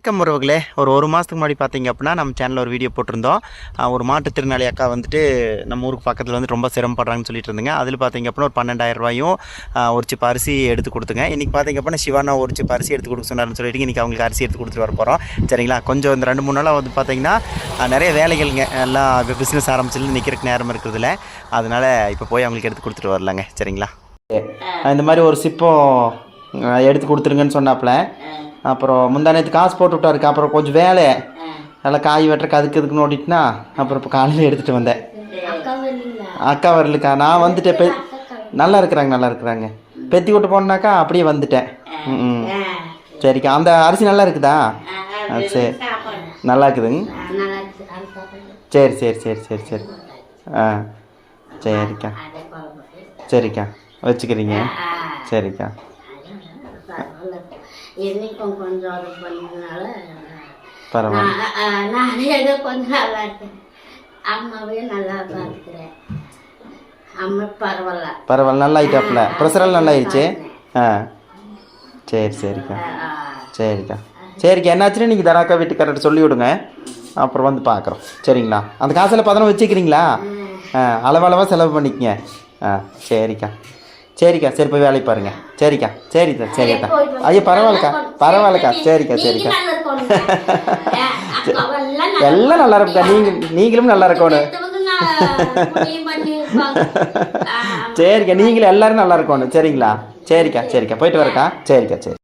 வணக்கம் உறவுகளே. ஒரு ஒரு மாதத்துக்கு முன்னாடி பார்த்தீங்க அப்படின்னா நம்ம சேனலில் ஒரு வீடியோ போட்டிருந்தோம். ஒரு மாற்றுத்திறனாளி அக்கா வந்துட்டு நம்ம ஊருக்கு பக்கத்தில் வந்து ரொம்ப சிரமப்படுறாங்கன்னு சொல்லிட்டு இருந்தேங்க. அதில் பார்த்தீங்க அப்படின்னா ஒரு பன்னெண்டாயிரம் ரூபாயும் ஒரு சிப்ப அரிசி எடுத்து கொடுத்துங்க. இன்றைக்கி பார்த்தீங்க அப்படின்னா சிவானா ஒரு சிப்ப அரிசி எடுத்து கொடுக்க சொன்னார்னு சொல்லிட்டு இன்றைக்கி அவங்களுக்கு அரிசி எடுத்து கொடுத்துட்டு வர போகிறோம் சரிங்களா? கொஞ்சம் இந்த ரெண்டு மூணு நாளாக வந்து பார்த்தீங்கன்னா நிறைய வேலைகள்ங்க. எல்லாம் பிஸ்னஸ் ஆரம்பிச்சு நிற்கிறதுக்கு நேரம் இருக்கிறதுல. அதனால் இப்போ போய் அவங்களுக்கு எடுத்து கொடுத்துட்டு வரலாங்க. சரிங்களா? இந்த மாதிரி ஒரு சிப்பம் எடுத்து கொடுத்துருங்கன்னு சொன்னாப்புல. அப்புறம் முந்தா நேற்று காசு போட்டு விட்டாருக்கு. அப்புறம் கொஞ்சம் வேலை. நல்லா காய் வெட்டுறக்கு அதுக்கு இதுக்குன்னு ஓடிட்டுனா அப்புறம் இப்போ காலையில் எடுத்துகிட்டு வந்தேன். அக்கா வரலுக்கா. நான் வந்துட்டேன். பெ நல்லா இருக்கிறாங்க நல்லா இருக்கிறாங்க. பெத்தி விட்டு போனாக்கா அப்படியே வந்துட்டேன். ம். சரிக்கா. அந்த அரிசி நல்லா இருக்குதா? சரி. நல்லா இருக்குதுங்க. சரி சரி சரி சரி சரி. ஆ. சரிக்கா. சரிக்கா. வச்சுக்கிறீங்க. சரிக்கா. என்னைக்கும் கொஞ்சம் அது பண்ணதுனால நான், ஏதோ கொஞ்சம் நல்லா இருக்கேன் அம்மாவையும் நல்லா பார்த்துக்கிறேன். அம்மா பரவாயில்ல. பரவாயில்ல நல்லா ஆயிட்டாப்புல ப்ரெஷரெல்லாம் நல்லா ஆயிடுச்சு ஆ. சரி சரிக்கா. சரிக்கா. சரிக்கா என்னாச்சுன்னு நீங்கள் தராக்கா வீட்டுக்காரர்கிட்ட சொல்லி விடுங்க அப்புறம் வந்து பார்க்குறோம். சரிங்களா? அந்த காசில் பதனம் வச்சுக்கிறீங்களா? ஆ அளவளவாக செலவு பண்ணிக்கங்க. ஆ சரிக்கா. சரிக்கா சரி போய் வேலைக்கு பாருங்க. சரிக்கா சரிக்கா சரிக்கா. ஐயோ பரவாயில்லக்கா பரவாயில்லக்கா. சரிக்கா சரிக்கா. எல்லாம் நல்லா இருக்குக்கா நீங்கள் நீங்களும் நல்லா இருக்கணும். சரிக்கா நீங்களும் எல்லாரும் நல்லா இருக்கணும். சரிங்களா? சரிக்கா சரிக்கா. போயிட்டு வரக்கா சரிக்கா சரி.